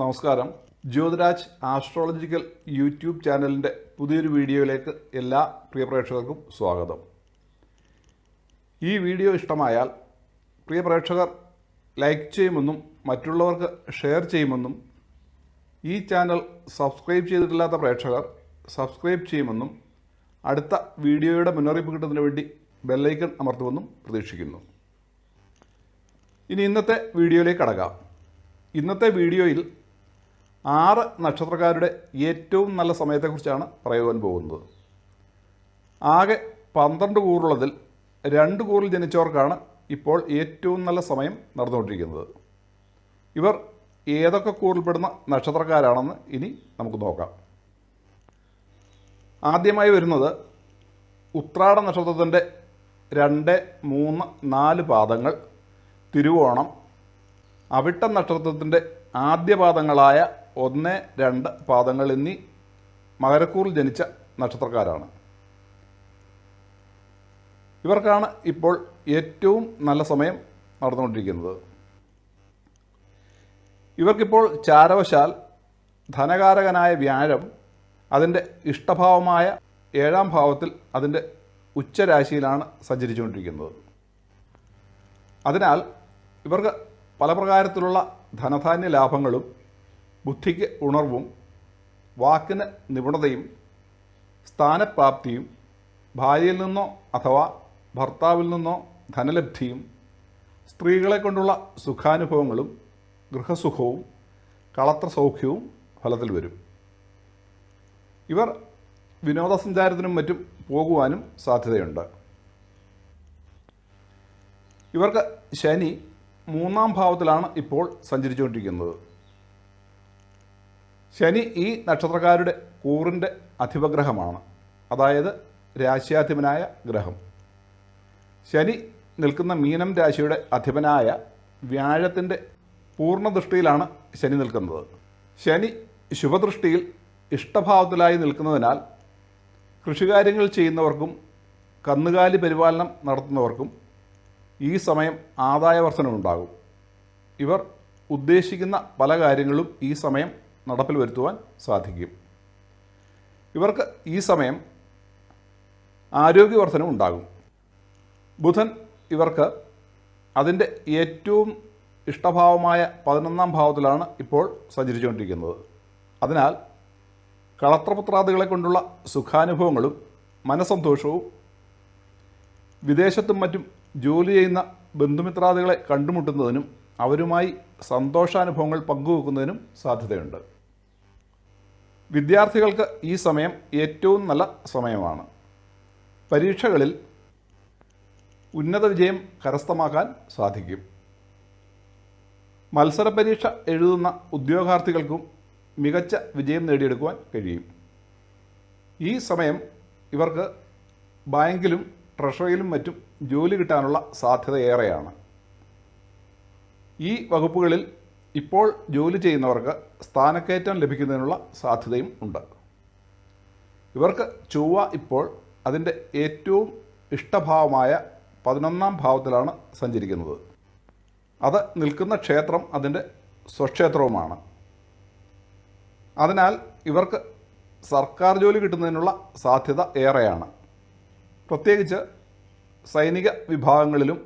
നമസ്കാരം. Jyothiraj astrological YouTube ചാനലിന്റെ പുതിയൊരു വീഡിയോയിലേക്ക് എല്ലാ പ്രിയ പ്രേക്ഷകർക്കും സ്വാഗതം. ഈ വീഡിയോ ഇഷ്ടമായാൽ പ്രിയ പ്രേക്ഷകർ ലൈക്ക് ചെയ്യുമെന്നും മറ്റുള്ളവർക്ക് ഷെയർ ചെയ്യുമെന്നും ഈ ചാനൽ സബ്സ്ക്രൈബ് ചെയ്തിട്ടില്ലാത്ത പ്രേക്ഷകർ സബ്സ്ക്രൈബ് ചെയ്യുമെന്നും അടുത്ത വീഡിയോയുടെ മുന്നറിയിപ്പ് കിട്ടുന്നതിന് വേണ്ടി ബെല്ലൈക്കൺ അമർത്തുമെന്നും പ്രതീക്ഷിക്കുന്നു. ഇനി ഇന്നത്തെ വീഡിയോയിലേക്ക് കടക്കാം. ഇന്നത്തെ വീഡിയോയിൽ ആറ് നക്ഷത്രക്കാരുടെ ഏറ്റവും നല്ല സമയത്തെക്കുറിച്ചാണ് പറയുവാൻ പോകുന്നത്. ആകെ പന്ത്രണ്ട് കൂറുള്ളതിൽ രണ്ട് കൂറിൽ ജനിച്ചവർക്കാണ് ഇപ്പോൾ ഏറ്റവും നല്ല സമയം നടന്നുകൊണ്ടിരിക്കുന്നത്. ഇവർ ഏതൊക്കെ കൂറിൽപ്പെടുന്ന നക്ഷത്രക്കാരാണെന്ന് ഇനി നമുക്ക് നോക്കാം. ആദ്യമായി വരുന്നത് ഉത്രാട നക്ഷത്രത്തിന്റെ രണ്ട് മൂന്ന് നാല് പാദങ്ങൾ തിരുവോണം അവിട്ട നക്ഷത്രത്തിന്റെ ആദ്യ പാദങ്ങളായ ഒന്ന് രണ്ട് പാദങ്ങൾ എന്നീ മകരക്കൂറിൽ ജനിച്ച നക്ഷത്രക്കാരാണ്. ഇവർക്കാണ് ഇപ്പോൾ ഏറ്റവും നല്ല സമയം നടന്നുകൊണ്ടിരിക്കുന്നത്. ഇവർക്കിപ്പോൾ ചാരവശാൽ ധനകാരകനായ വ്യാഴം അതിന്റെ ഇഷ്ടഭാവമായ ഏഴാം ഭാവത്തിൽ അതിന്റെ ഉച്ചരാശിയിലാണ് സഞ്ചരിച്ചുകൊണ്ടിരിക്കുന്നത്. അതിനാൽ ഇവർക്ക് പല പ്രകാരത്തിലുള്ള ധനധാന്യ ലാഭങ്ങളും ബുദ്ധിക്ക് ഉണർവും വാക്കിന് നിപുണതയും സ്ഥാനപ്രാപ്തിയും ഭാര്യയിൽ നിന്നോ അഥവാ ഭർത്താവിൽ നിന്നോ ധനലബ്ധിയും സ്ത്രീകളെ കൊണ്ടുള്ള സുഖാനുഭവങ്ങളും ഗൃഹസുഖവും കളത്ര സൗഖ്യവും ഫലത്തിൽ വരും. ഇവർ വിനോദസഞ്ചാരത്തിനും മറ്റും പോകുവാനും സാധ്യതയുണ്ട്. ഇവർക്ക് ശനി മൂന്നാം ഭാവത്തിലാണ് ഇപ്പോൾ സഞ്ചരിച്ചുകൊണ്ടിരിക്കുന്നത്. ശനി ഈ നക്ഷത്രക്കാരുടെ കൂറിന്റെ അധിപഗ്രഹമാണ്. അതായത് രാശ്യാധിപനായ ഗ്രഹം. ശനി നിൽക്കുന്ന മീനം രാശിയുടെ അധിപനായ വ്യാഴത്തിന്റെ പൂർണദൃഷ്ടിയിലാണ് ശനി നിൽക്കുന്നത്. ശനി ശുഭദൃഷ്ടിയിൽ ഇഷ്ടഭാവത്തിലായി നിൽക്കുന്നതിനാൽ കൃഷികാര്യങ്ങൾ ചെയ്യുന്നവർക്കും കന്നുകാലി പരിപാലനം നടത്തുന്നവർക്കും ഈ സമയം ആദായ വർധനമുണ്ടാകും ഇവർ ഉദ്ദേശിക്കുന്ന പല കാര്യങ്ങളും ഈ സമയം നടപ്പിൽ വരുത്തുവാൻ സാധിക്കും. ഇവർക്ക് ഈ സമയം ആരോഗ്യവർദ്ധന ഉണ്ടാകും. ബുധൻ ഇവർക്ക് അതിന്റെ ഏറ്റവും ഇഷ്ടഭാവമായ പതിനൊന്നാം ഭാവത്തിലാണ് ഇപ്പോൾ സഞ്ചരിച്ചുകൊണ്ടിരിക്കുന്നത്. അതിനാൽ കളത്രപുത്രാദികളെ കൊണ്ടുള്ള സുഖാനുഭവങ്ങളും മനസന്തോഷവും വിദേശത്തും മറ്റും ജോലി ചെയ്യുന്ന ബന്ധുമിത്രാദികളെ കണ്ടുമുട്ടുന്നതിനും അവരുമായി സന്തോഷാനുഭവങ്ങൾ പങ്കുവെക്കുന്നതിനും സാധ്യതയുണ്ട്. വിദ്യാർത്ഥികൾക്ക് ഈ സമയം ഏറ്റവും നല്ല സമയമാണ്. പരീക്ഷകളിൽ ഉന്നത വിജയം കരസ്ഥമാക്കാൻ സാധിക്കും. മത്സര പരീക്ഷ എഴുതുന്ന ഉദ്യോഗാർത്ഥികൾക്കും മികച്ച വിജയം നേടിയെടുക്കുവാൻ കഴിയും. ഈ സമയം ഇവർക്ക് ബാങ്കിലും ട്രഷറിയിലും മറ്റും ജോലി കിട്ടാനുള്ള സാധ്യത ഏറെയാണ്. ഈ വകുപ്പുകളിൽ ഇപ്പോൾ ജോലി ചെയ്യുന്നവർക്ക് സ്ഥാനക്കയറ്റം ലഭിക്കുന്നതിനുള്ള സാധ്യതയും ഉണ്ട്. ഇവർക്ക് ചൊവ്വ ഇപ്പോൾ അതിന്റെ ഏറ്റവും ഇഷ്ടഭാവമായ പതിനൊന്നാം ഭാവത്തിലാണ് സഞ്ചരിക്കുന്നത്. അത് നിൽക്കുന്ന ക്ഷേത്രം അതിന്റെ സ്വക്ഷേത്രവുമാണ്. അതിനാൽ ഇവർക്ക് സർക്കാർ ജോലി കിട്ടുന്നതിനുള്ള സാധ്യത ഏറെയാണ്. പ്രത്യേകിച്ച് സൈനിക വിഭാഗങ്ങളിലും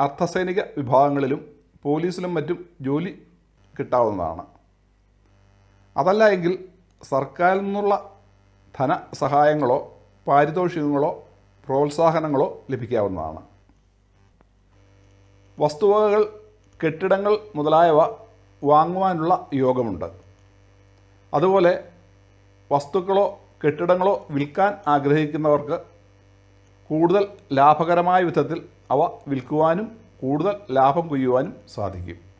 അർദ്ധസൈനിക വിഭാഗങ്ങളിലും പോലീസിലും മറ്റും ജോലി കിട്ടാവുന്നതാണ്. അതല്ല എങ്കിൽ സർക്കാരിൽ നിന്നുള്ള ധനസഹായങ്ങളോ പാരിതോഷികങ്ങളോ പ്രോത്സാഹനങ്ങളോ ലഭിക്കാവുന്നതാണ്. വസ്തുവകകൾ കെട്ടിടങ്ങൾ മുതലായവ വാങ്ങുവാനുള്ള യോഗമുണ്ട്. അതുപോലെ വസ്തുക്കളോ കെട്ടിടങ്ങളോ വിൽക്കാൻ ആഗ്രഹിക്കുന്നവർക്ക് കൂടുതൽ ലാഭകരമായ വിധത്തിൽ അവ വിൽക്കുവാനും കൂടുതൽ ലാഭം കൊയ്യുവാനും സാധിക്കും.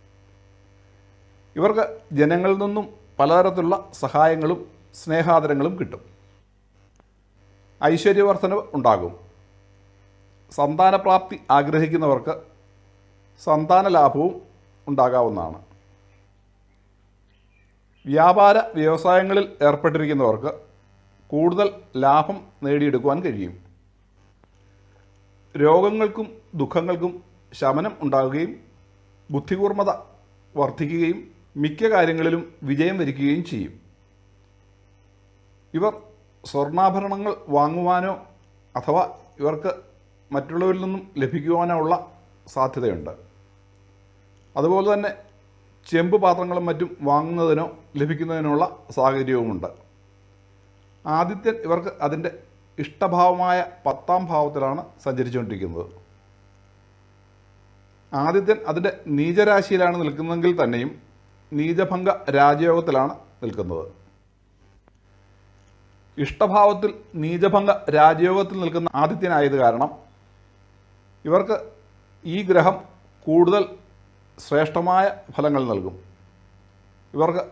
ഇവർക്ക് ജനങ്ങളിൽ നിന്നും പലതരത്തിലുള്ള സഹായങ്ങളും സ്നേഹാദരങ്ങളും കിട്ടും. ഐശ്വര്യവർദ്ധനവ് ഉണ്ടാകും. സന്താനപ്രാപ്തി ആഗ്രഹിക്കുന്നവർക്ക് സന്താന ലാഭവും ഉണ്ടാകാവുന്നതാണ്. വ്യാപാര വ്യവസായങ്ങളിൽ ഏർപ്പെട്ടിരിക്കുന്നവർക്ക് കൂടുതൽ ലാഭം നേടിയെടുക്കുവാൻ കഴിയും. രോഗങ്ങൾക്കും ദുഃഖങ്ങൾക്കും ശമനം ഉണ്ടാകുകയും ബുദ്ധികൂർമ്മത വർദ്ധിക്കുകയും മിക്ക കാര്യങ്ങളിലും വിജയം വരിക്കുകയും ചെയ്യും. ഇവർ സ്വർണാഭരണങ്ങൾ വാങ്ങുവാനോ അഥവാ ഇവർക്ക് മറ്റുള്ളവരിൽ നിന്നും ലഭിക്കുവാനോ ഉള്ള സാധ്യതയുണ്ട്. അതുപോലെ തന്നെ ചെമ്പ് പാത്രങ്ങളും മറ്റും വാങ്ങുന്നതിനോ ലഭിക്കുന്നതിനുള്ള സാഹചര്യവുമുണ്ട്. ആദിത്യൻ ഇവർക്ക് അതിന്റെ ഇഷ്ടഭാവമായ പത്താം ഭാവത്തിലാണ് സഞ്ചരിച്ചുകൊണ്ടിരിക്കുന്നത്. ആദിത്യൻ അതിന്റെ നീചരാശിയിലാണ് നിൽക്കുന്നതെങ്കിൽ തന്നെയും നീചഭംഗ രാജയോഗത്തിലാണ് നിൽക്കുന്നത്. ഇഷ്ടഭാവത്തിൽ നീചഭംഗ രാജയോഗത്തിൽ നിൽക്കുന്ന ആദിത്യനായത് കാരണം ഇവർക്ക് ഈ ഗ്രഹം കൂടുതൽ ശ്രേഷ്ഠമായ ഫലങ്ങൾ നൽകും. ഇവർക്ക്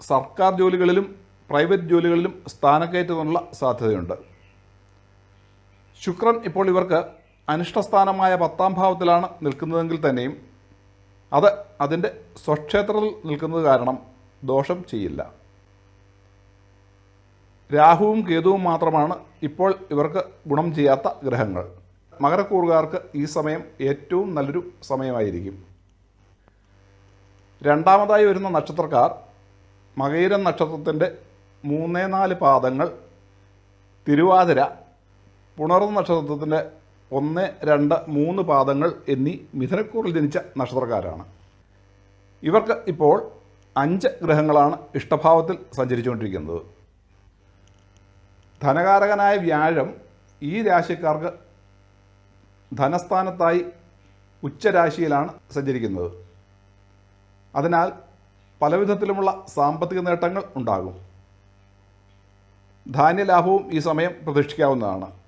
സർക്കാർ ജോലികളിലും പ്രൈവറ്റ് ജോലികളിലും സ്ഥാനക്കയറ്റത്തിനുള്ള സാധ്യതയുണ്ട്. ശുക്രൻ ഇപ്പോൾ ഇവർക്ക് അനിഷ്ടസ്ഥാനമായ പത്താം ഭാവത്തിലാണ് നിൽക്കുന്നതെങ്കിൽ തന്നെയും അത് അതിന്റെ സ്വക്ഷേത്രത്തിൽ നിൽക്കുന്നത് കാരണം ദോഷം ചെയ്യില്ല. രാഹുവും കേതുവും മാത്രമാണ് ഇപ്പോൾ ഇവർക്ക് ഗുണം ചെയ്യാത്ത ഗ്രഹങ്ങൾ. മകരക്കൂറുകാർക്ക് ഈ സമയം ഏറ്റവും നല്ലൊരു സമയമായിരിക്കും. രണ്ടാമതായി വരുന്ന നക്ഷത്രക്കാർ മകയിരം നക്ഷത്രത്തിന്റെ മൂന്നേ നാല് പാദങ്ങൾ തിരുവാതിര പുണർന്ന നക്ഷത്രത്തിന്റെ ഒന്ന് രണ്ട് മൂന്ന് പാദങ്ങൾ എന്നീ മിഥുനക്കൂറിൽ ജനിച്ച നക്ഷത്രക്കാരാണ്. ഇവർക്ക് ഇപ്പോൾ അഞ്ച് ഗ്രഹങ്ങളാണ് ഇഷ്ടഭാവത്തിൽ സഞ്ചരിച്ചുകൊണ്ടിരിക്കുന്നത്. ധനകാരകനായ വ്യാഴം ഈ രാശിക്കാർക്ക് ധനസ്ഥാനത്തായി ഉച്ചരാശിയിലാണ് സഞ്ചരിക്കുന്നത്. അതിനാൽ പലവിധത്തിലുമുള്ള സാമ്പത്തിക നേട്ടങ്ങൾ ഉണ്ടാകും. ധാന്യലാഭവും ഈ സമയം പ്രതീക്ഷിക്കാവുന്നതാണ്.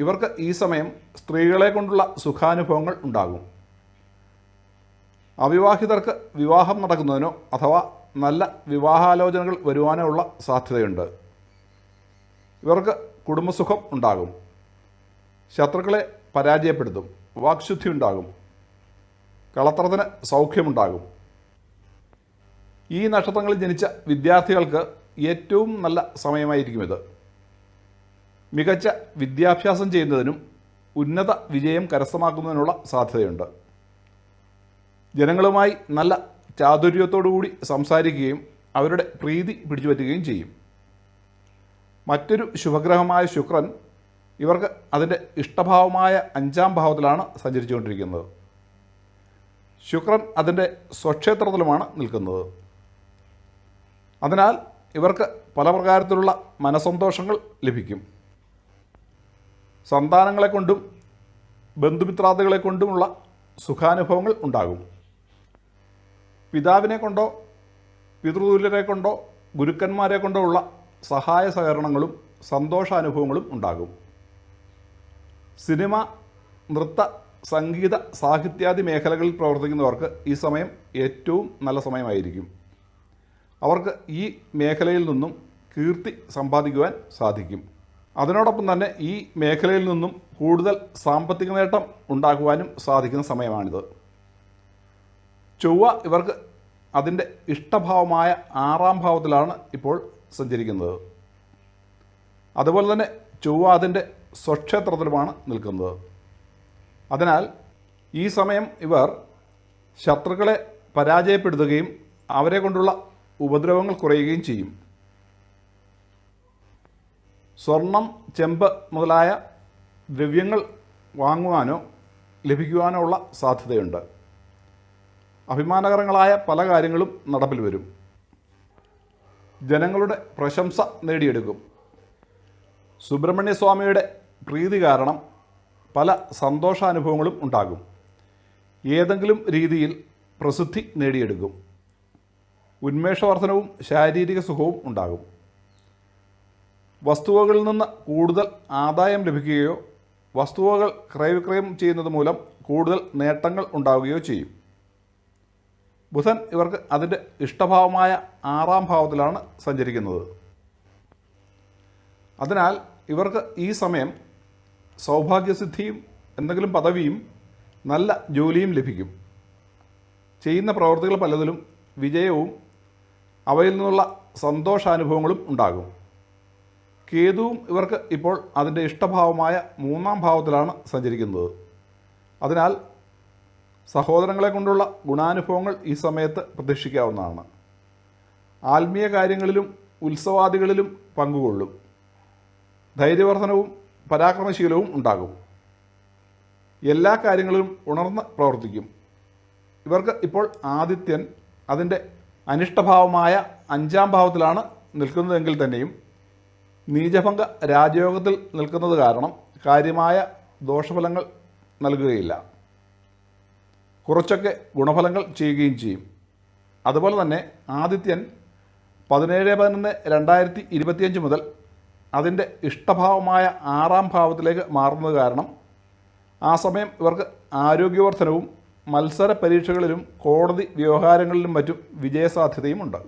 ഇവർക്ക് ഈ സമയം സ്ത്രീകളെ കൊണ്ടുള്ള സുഖാനുഭവങ്ങൾ ഉണ്ടാകും. അവിവാഹിതർക്ക് വിവാഹം നടക്കുന്നതിനോ അഥവാ നല്ല വിവാഹാലോചനകൾ വരുവാനോ ഉള്ള സാധ്യതയുണ്ട്. ഇവർക്ക് കുടുംബസുഖം ഉണ്ടാകും. ശത്രുക്കളെ പരാജയപ്പെടുത്തും. വാക്ശുദ്ധി ഉണ്ടാകും. കളത്രത്തിന് സൗഖ്യമുണ്ടാകും. ഈ നക്ഷത്രങ്ങളിൽ ജനിച്ച വിദ്യാർത്ഥികൾക്ക് ഏറ്റവും നല്ല സമയമായിരിക്കും ഇത്. മികച്ച വിദ്യാഭ്യാസം ചെയ്യുന്നതിനും ഉന്നത വിജയം കരസ്ഥമാക്കുന്നതിനുള്ള സാധ്യതയുണ്ട്. ജനങ്ങളുമായി നല്ല ചാതുര്യത്തോടുകൂടി സംസാരിക്കുകയും അവരുടെ പ്രീതി പിടിച്ചുപറ്റുകയും ചെയ്യും. മറ്റൊരു ശുഭഗ്രഹമായ ശുക്രൻ ഇവർക്ക് അതിന്റെ ഇഷ്ടഭാവമായ അഞ്ചാം ഭാവത്തിലാണ് സഞ്ചരിച്ചുകൊണ്ടിരിക്കുന്നത്. ശുക്രൻ അതിന്റെ സ്വക്ഷേത്രത്തിലുമാണ് നിൽക്കുന്നത്. അതിനാൽ ഇവർക്ക് പല പ്രകാരത്തിലുള്ള മനസന്തോഷങ്ങൾ ലഭിക്കും. സന്താനങ്ങളെ കൊണ്ടും ബന്ധുമിത്രാദികളെ കൊണ്ടുമുള്ള സുഖാനുഭവങ്ങൾ ഉണ്ടാകും. പിതാവിനെ കൊണ്ടോ പിതൃതുല്യരെ കൊണ്ടോ ഗുരുക്കന്മാരെ കൊണ്ടോ ഉള്ള സഹായ സഹകരണങ്ങളും സന്തോഷാനുഭവങ്ങളും ഉണ്ടാകും. സിനിമ നൃത്ത സംഗീത സാഹിത്യാദി മേഖലകളിൽ പ്രവർത്തിക്കുന്നവർക്ക് ഈ സമയം ഏറ്റവും നല്ല സമയമായിരിക്കും. അവർക്ക് ഈ മേഖലയിൽ നിന്നും കീർത്തി സമ്പാദിക്കുവാൻ സാധിക്കും. അതിനോടൊപ്പം തന്നെ ഈ മേഖലയിൽ നിന്നും കൂടുതൽ സാമ്പത്തിക നേട്ടം ഉണ്ടാക്കുവാനും സാധിക്കുന്ന സമയമാണിത്. ചൊവ്വ ഇവർക്ക് അതിന്റെ ഇഷ്ടഭാവമായ ആറാം ഭാവത്തിലാണ് ഇപ്പോൾ സഞ്ചരിക്കുന്നത്. അതുപോലെ തന്നെ ചൊവ്വ അതിന്റെ സ്വക്ഷേത്രത്തിലുമാണ് നിൽക്കുന്നത്. അതിനാൽ ഈ സമയം ഇവർ ശത്രുക്കളെ പരാജയപ്പെടുത്തുകയും അവരെ കൊണ്ടുള്ള ഉപദ്രവങ്ങൾ കുറയുകയും ചെയ്യും. സ്വർണം ചെമ്പ് മുതലായ ദ്രവ്യങ്ങൾ വാങ്ങുവാനോ ലഭിക്കുവാനോ ഉള്ള സാധ്യതയുണ്ട്. അഭിമാനകരങ്ങളായ പല കാര്യങ്ങളും നടപ്പിൽ വരും. ജനങ്ങളുടെ പ്രശംസ നേടിയെടുക്കും. സുബ്രഹ്മണ്യസ്വാമിയുടെ പ്രീതി കാരണം പല സന്തോഷാനുഭവങ്ങളും ഉണ്ടാകും. ഏതെങ്കിലും രീതിയിൽ പ്രസിദ്ധി നേടിയെടുക്കും. ഉന്മേഷവർദ്ധനവും ശാരീരിക സുഖവും ഉണ്ടാകും. വസ്തുവകളിൽ നിന്ന് കൂടുതൽ ആദായം ലഭിക്കുകയോ വസ്തുവകൾ ക്രയവിക്രയം ചെയ്യുന്നത് മൂലം കൂടുതൽ നേട്ടങ്ങൾ ഉണ്ടാവുകയോ ചെയ്യും. ബുധൻ ഇവർക്ക് അതിന്റെ ഇഷ്ടഭാവമായ ആറാം ഭാവത്തിലാണ് സഞ്ചരിക്കുന്നത്. അതിനാൽ ഇവർക്ക് ഈ സമയം സൗഭാഗ്യസിദ്ധിയും എന്തെങ്കിലും പദവിയും നല്ല ജോലിയും ലഭിക്കും. ചെയ്യുന്ന പ്രവർത്തികൾ പലതിലും വിജയവും അവയിൽ നിന്നുള്ള സന്തോഷാനുഭവങ്ങളും ഉണ്ടാകും. കേതുവും ഇവർക്ക് ഇപ്പോൾ അതിന്റെ ഇഷ്ടഭാവമായ മൂന്നാം ഭാവത്തിലാണ് സഞ്ചരിക്കുന്നത്. അതിനാൽ സഹോദരങ്ങളെ കൊണ്ടുള്ള ഗുണാനുഭവങ്ങൾ ഈ സമയത്ത് പ്രതീക്ഷിക്കാവുന്നതാണ്. ആത്മീയ കാര്യങ്ങളിലും ഉത്സവാദികളിലും പങ്കുകൊള്ളും. ധൈര്യവർദ്ധനവും പരാക്രമശീലവും ഉണ്ടാകും. എല്ലാ കാര്യങ്ങളിലും ഉണർന്ന് പ്രവർത്തിക്കും. ഇവർക്ക് ഇപ്പോൾ ആദിത്യൻ അതിന്റെ അനിഷ്ടഭാവമായ അഞ്ചാം ഭാവത്തിലാണ് നിൽക്കുന്നതെങ്കിൽ തന്നെയും നീചഭംഗ രാജയോഗത്തിൽ നിൽക്കുന്നത് കാരണം കാര്യമായ ദോഷഫലങ്ങൾ നൽകുകയില്ല. കുറച്ചൊക്കെ ഗുണഫലങ്ങൾ ചെയ്യുകയും ചെയ്യും. അതുപോലെ തന്നെ ആദിത്യൻ പതിനേഴ് പതിനൊന്ന് രണ്ടായിരത്തി ഇരുപത്തിയഞ്ച് മുതൽ അതിന്റെ ഇഷ്ടഭാവമായ ആറാം ഭാവത്തിലേക്ക് മാറുന്നത് കാരണം ആ സമയം ഇവർക്ക് ആരോഗ്യവർദ്ധനവും മത്സര പരീക്ഷകളിലും കോടതി വ്യവഹാരങ്ങളിലും മറ്റും വിജയസാധ്യതയുമുണ്ട്.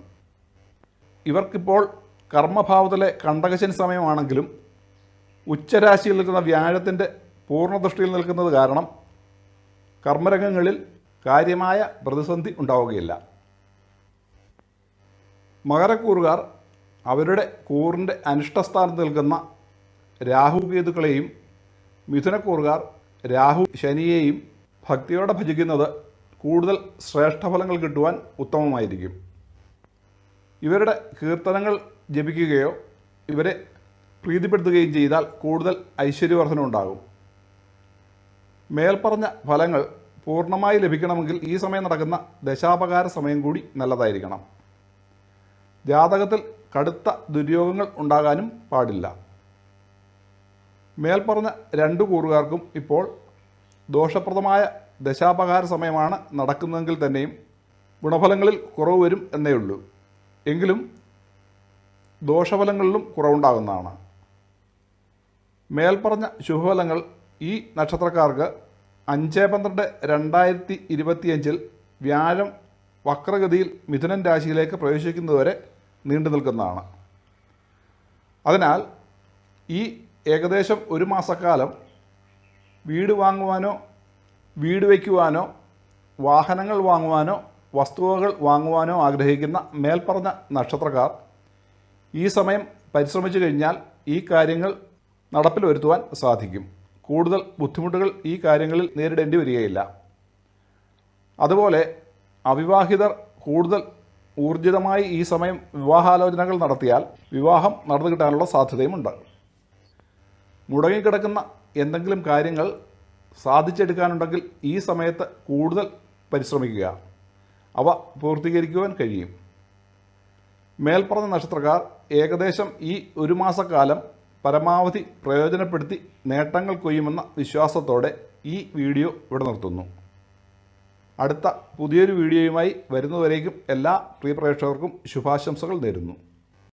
ഇവർക്കിപ്പോൾ കർമ്മഭാവത്തിലെ കണ്ടകശൻ സമയമാണെങ്കിലും ഉച്ചരാശിയിൽ നിൽക്കുന്ന വ്യാഴത്തിന്റെ പൂർണദൃഷ്ടിയിൽ നിൽക്കുന്നത് കാരണം കർമ്മരംഗങ്ങളിൽ കാര്യമായ പ്രതിസന്ധി ഉണ്ടാവുകയില്ല. മകരക്കൂറുകാർ അവരുടെ കൂറിന്റെ അനിഷ്ടസ്ഥാനത്ത് നിൽക്കുന്ന രാഹുകേതുക്കളെയും മിഥുനക്കൂറുകാർ രാഹു ശനിയെയും ഭക്തിയോടെ ഭജിക്കുന്നത് കൂടുതൽ ശ്രേഷ്ഠഫലങ്ങൾ കിട്ടുവാൻ ഉത്തമമായിരിക്കും. ഇവരുടെ കീർത്തനങ്ങൾ ജപിക്കുകയോ ഇവരെ പ്രീതിപ്പെടുത്തുകയും ചെയ്താൽ കൂടുതൽ ഐശ്വര്യവർദ്ധന ഉണ്ടാകും മേൽപ്പറഞ്ഞ ഫലങ്ങൾ പൂർണമായി ലഭിക്കണമെങ്കിൽ ഈ സമയം നടക്കുന്ന ദശാപകാര സമയം കൂടി നല്ലതായിരിക്കണം. ജാതകത്തിൽ കടുത്ത ദുര്യോഗങ്ങൾ ഉണ്ടാകാനും പാടില്ല. മേൽപ്പറഞ്ഞ രണ്ട് കൂറുകാർക്കും ഇപ്പോൾ ദോഷപ്രദമായ ദശാപകാര സമയമാണ് നടക്കുന്നതെങ്കിൽ തന്നെയും ഗുണഫലങ്ങളിൽ കുറവ് വരും എന്നേ ഉള്ളൂ എങ്കിലും ദോഷഫലങ്ങളിലും കുറവുണ്ടാകുന്നതാണ്. മേൽപ്പറഞ്ഞ ശുഭഫലങ്ങൾ ഈ നക്ഷത്രക്കാർക്ക് അഞ്ച് പന്ത്രണ്ട് രണ്ടായിരത്തി ഇരുപത്തിയഞ്ചിൽ വ്യാഴം വക്രഗതിയിൽ മിഥുനൻ രാശിയിലേക്ക് പ്രവേശിക്കുന്നതുവരെ നീണ്ടു നിൽക്കുന്നതാണ്. അതിനാൽ ഈ ഏകദേശം ഒരു മാസക്കാലം വീട് വാങ്ങുവാനോ വീട് വയ്ക്കുവാനോ വാഹനങ്ങൾ വാങ്ങുവാനോ വസ്തുവകൾ വാങ്ങുവാനോ ആഗ്രഹിക്കുന്ന മേൽപ്പറഞ്ഞ നക്ഷത്രക്കാർ ഈ സമയം പരിശ്രമിച്ചു കഴിഞ്ഞാൽ ഈ കാര്യങ്ങൾ നടപ്പിൽ വരുത്തുവാൻ സാധിക്കും. കൂടുതൽ ബുദ്ധിമുട്ടുകൾ ഈ കാര്യങ്ങളിൽ നേരിടേണ്ടി വരികയില്ല. അതുപോലെ അവിവാഹിതർ കൂടുതൽ ഊർജിതമായി ഈ സമയം വിവാഹാലോചനകൾ നടത്തിയാൽ വിവാഹം നടന്നു കിട്ടാനുള്ള സാധ്യതയുമുണ്ട്. മുടങ്ങിക്കിടക്കുന്ന എന്തെങ്കിലും കാര്യങ്ങൾ സാധിച്ചെടുക്കാനുണ്ടെങ്കിൽ ഈ സമയത്ത് കൂടുതൽ പരിശ്രമിക്കുക. അവ പൂർത്തീകരിക്കുവാൻ കഴിയും. മേൽപ്പറഞ്ഞ നക്ഷത്രക്കാർ ഏകദേശം ഈ ഒരു മാസക്കാലം പരമാവധി പ്രയോജനപ്പെടുത്തി നേട്ടങ്ങൾ കൊയ്യുമെന്ന വിശ്വാസത്തോടെ ഈ വീഡിയോ ഇവിടെ നിർത്തുന്നു. അടുത്ത പുതിയൊരു വീഡിയോയുമായി വരുന്നവരേക്കും എല്ലാ പ്രിയ പ്രേക്ഷകർക്കും ശുഭാശംസകൾ നേരുന്നു.